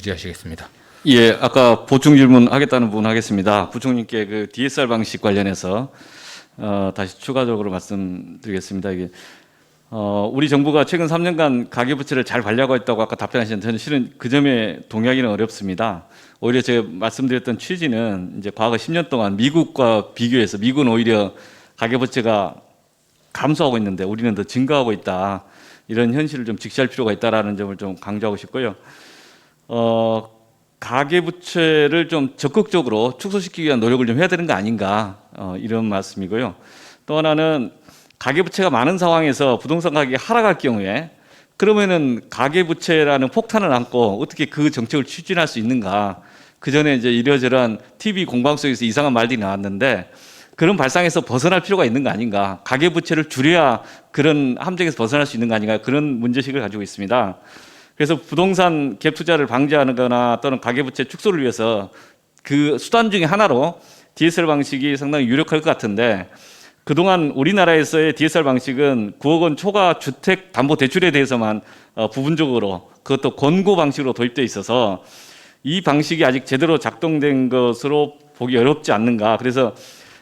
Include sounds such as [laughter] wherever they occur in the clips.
질의하시겠습니다. 예, 아까 보충 질문 하겠다는 부분 하겠습니다. 부총님께 그 DSR 방식 관련해서 어, 다시 추가적으로 말씀드리겠습니다. 이게 어, 우리 정부가 최근 3년간 가계부채를 잘 관리하고 있다고 아까 답변하셨는데 저는 실은 그 점에 동의하기는 어렵습니다. 오히려 제가 말씀드렸던 취지는 이제 과거 10년 동안 미국과 비교해서 미국은 오히려 가계부채가 감소하고 있는데 우리는 더 증가하고 있다. 이런 현실을 좀 직시할 필요가 있다라는 점을 좀 강조하고 싶고요. 어, 가계부채를 좀 적극적으로 축소시키기 위한 노력을 좀 해야 되는 거 아닌가 어, 이런 말씀이고요. 또 하나는 가계부채가 많은 상황에서 부동산 가격이 하락할 경우에 그러면은 가계부채라는 폭탄을 안고 어떻게 그 정책을 추진할 수 있는가? 그 전에 이제 이러저러한 TV 공방 속에서 이상한 말들이 나왔는데 그런 발상에서 벗어날 필요가 있는 거 아닌가? 가계부채를 줄여야 그런 함정에서 벗어날 수 있는 거 아닌가? 그런 문제식을 가지고 있습니다. 그래서 부동산 갭 투자를 방지하거나 또는 가계부채 축소를 위해서 그 수단 중에 하나로 DSR 방식이 상당히 유력할 것 같은데 그동안 우리나라에서의 DSR 방식은 9억 원 초과 주택 담보 대출에 대해서만 어, 부분적으로 그것도 권고 방식으로 도입돼 있어서 이 방식이 아직 제대로 작동된 것으로 보기 어렵지 않는가. 그래서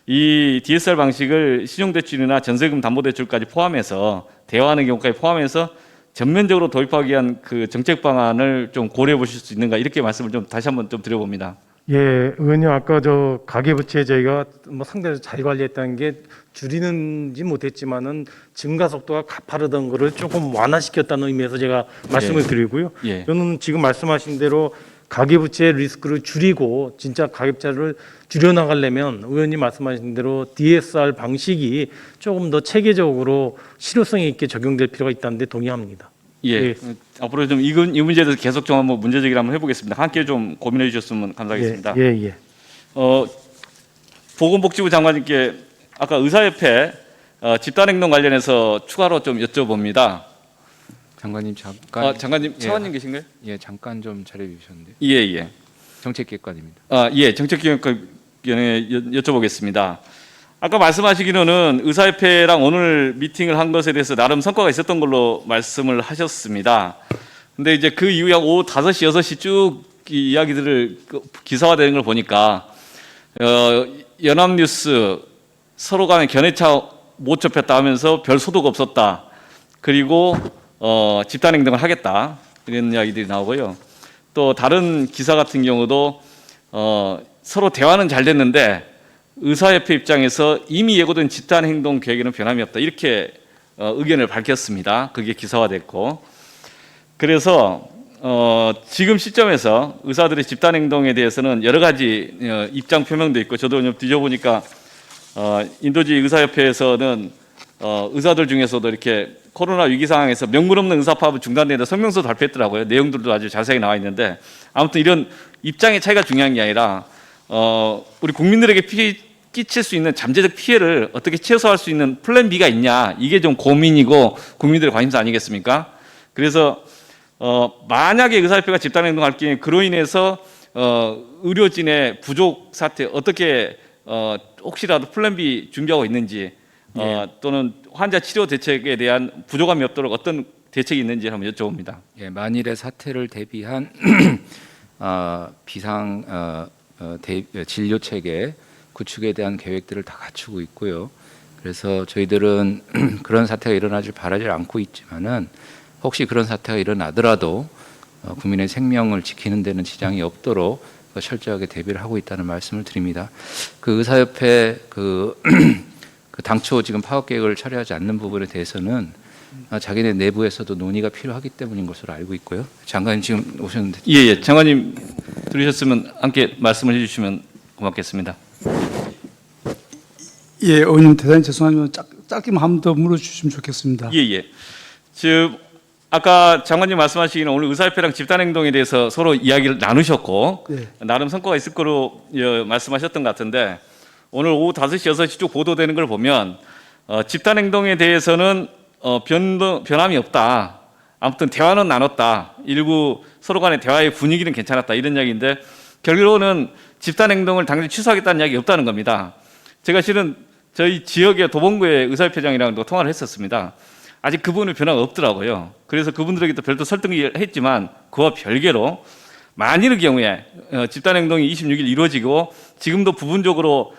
이 DSR 방식을 신용대출이나 전세금 담보대출까지 포함해서 대화하는 경우까지 포함해서 전면적으로 도입하기 위한 그 정책 방안을 좀 고려해 보실 수 있는가 이렇게 말씀을 좀 다시 한번 좀 드려봅니다. 예, 의원님 아까 저 가계부채 저희가 뭐 상대적으로 잘 관리했다는 게 줄이는지 못했지만은 증가 속도가 가파르던 거를 조금 완화시켰다는 의미에서 제가 말씀을 드리고요. 예. 저는 지금 말씀하신 대로 가계부채 리스크를 줄이고 진짜 가계부채를 줄여나가려면 의원님 말씀하신 대로 DSR 방식이 조금 더 체계적으로 실효성 있게 적용될 필요가 있다는데 동의합니다. 예. 예. 어, 앞으로 좀이이 문제에 대해서 계속 좀 한번 문제 제기를 한번 해보겠습니다. 함께 좀 고민해 주셨으면 감사하겠습니다. 예, 예. 예. 어, 보건복지부 장관님께 아까 의사협회 어, 집단행동 관련해서 추가로 좀 여쭤봅니다. 장관님 잠깐 아, 장관님 예. 차관님 계신가요? 예 잠깐 좀 자리해 주셨는데 예 예. 정책기획관입니다. 아, 예, 정책기획관에 여쭤보겠습니다. 아까 말씀하시기로는 의사협회랑 오늘 미팅을 한 것에 대해서 나름 성과가 있었던 걸로 말씀을 하셨습니다. 근데 이제 그 이후에 한 오후 5시, 6시 쭉이 이야기들을 그 기사화되는 걸 보니까 어, 연합뉴스 서로 간에 견해차 못 접했다 하면서 별 소득 없었다. 그리고 어, 집단 행동을 하겠다. 이런 이야기들이 나오고요. 또 다른 기사 같은 경우도 어, 서로 대화는 잘 됐는데 의사협회 입장에서 이미 예고된 집단 행동 계획에는 변함이 없다. 이렇게 어, 의견을 밝혔습니다. 그게 기사화됐고 그래서 어, 지금 시점에서 의사들의 집단 행동에 대해서는 여러 가지 어, 입장 표명도 있고 저도 좀 뒤져보니까 어, 인도지 의사협회에서는 어, 의사들 중에서도 이렇게 코로나 위기 상황에서 명분 없는 의사 파업을 중단된다 성명서 발표했더라고요. 내용들도 아주 자세하게 나와 있는데 아무튼 이런 입장의 차이가 중요한 게 아니라 어, 우리 국민들에게 피, 끼칠 수 있는 잠재적 피해를 어떻게 최소화할 수 있는 플랜 B가 있냐 이게 좀 고민이고 국민들의 관심사 아니겠습니까? 그래서 어, 만약에 의사협회가 집단 행동할 경우에 그로 인해서 어, 의료진의 부족 사태 어떻게 어, 혹시라도 플랜 B 준비하고 있는지 어, 또는 환자 치료 대책에 대한 부족함이 없도록 어떤 대책이 있는지 한번 여쭤봅니다. 예 만일의 사태를 대비한 [clears throat] 어, 비상 어, 어, 대, 진료 체계 구축에 대한 계획들을 다 갖추고 있고요. 그래서 저희들은 [clears throat] 그런 사태가 일어나길 바라지 않고 있지만은 혹시 그런 사태가 일어나더라도 어, 국민의 생명을 지키는 데는 지장이 없도록 어, 철저하게 대비를 하고 있다는 말씀을 드립니다. 그 의사협회 그, [clears throat] 그 당초 지금 파업 계획을 처리하지 않는 부분에 대해서는 아, 자기네 내부에서도 논의가 필요하기 때문인 것으로 알고 있고요. 장관님 지금 오셨는데 예, 예. 장관님 들으셨으면 함께 말씀을 해주시면 고맙겠습니다. 예, 의원님 대단히 죄송하지만 짧, 짧게만 한 번 더 물어주시면 좋겠습니다. 예, 예. 지금 아까 장관님 말씀하시기는 오늘 의사협회랑 집단행동에 대해서 서로 이야기를 나누셨고 네. 나름 성과가 있을 거로 예, 말씀하셨던 것 같은데 오늘 오후 5시, 6시 쭉 보도되는 걸 보면 어, 집단 행동에 대해서는 어, 변동, 변함이 없다. 아무튼 대화는 나눴다. 일부 서로 간의 대화의 분위기는 괜찮았다. 이런 이야기인데 결론은 집단 행동을 당연히 취소하겠다는 이야기 없다는 겁니다. 제가 실은 저희 지역의 도봉구의 의사협회장이랑도 통화를 했었습니다. 아직 그분은 변화가 없더라고요. 그래서 그분들에게도 별도 설득을 했지만 그와 별개로 만일의 경우에 어, 집단 행동이 26일 이루어지고 지금도 부분적으로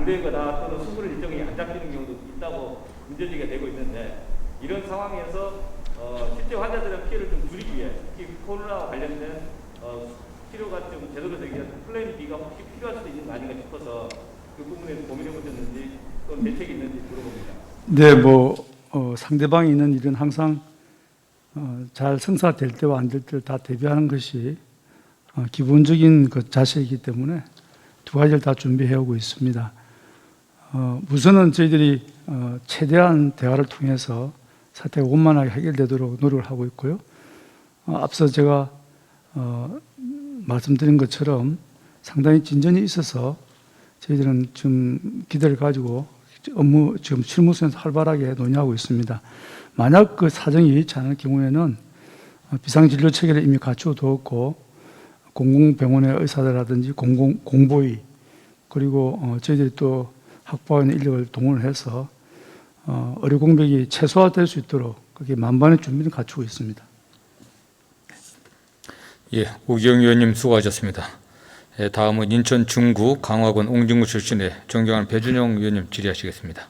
안 되거나 또는 수술 일정이 안 잡히는 경우도 있다고 문제제기가 되고 있는데 이런 상황에서 어, 실제 환자들의 피해를 좀 줄이기 위해 특히 코로나와 관련된 어, 치료가 좀 제대로 되기 위해서 플랜 B가 혹시 필요할 수도 있는 거 아닌가 싶어서 그 부분에 고민해 보셨는지 또는 대책이 있는지 물어봅니다. 네, 뭐 어, 상대방이 있는 일은 항상 어, 잘 성사될 때와 안 될 때를 다 대비하는 것이 어, 기본적인 그 자세이기 때문에 두 가지를 다 준비해 오고 있습니다. 어, 우선은 저희들이 어, 최대한 대화를 통해서 사태가 원만하게 해결되도록 노력을 하고 있고요. 어, 앞서 제가 어, 말씀드린 것처럼 상당히 진전이 있어서 저희들은 좀 기대를 가지고 업무 지금 실무선에서 활발하게 논의하고 있습니다. 만약 그 사정이 여의치 않을 경우에는 어, 비상진료 체계를 이미 갖추어 두었고 공공병원의 의사들라든지 공공 공보의 그리고 어, 저희들이 또 확보하는 인력을 동원해서 어, 의료 공백이 최소화될 수 있도록 그게 만반의 준비를 갖추고 있습니다. 예, 우기영 의원님 수고하셨습니다. 예, 다음은 인천 중구 강화군 옹진구 출신의 존경하는 배준영 의원님 질의하시겠습니다.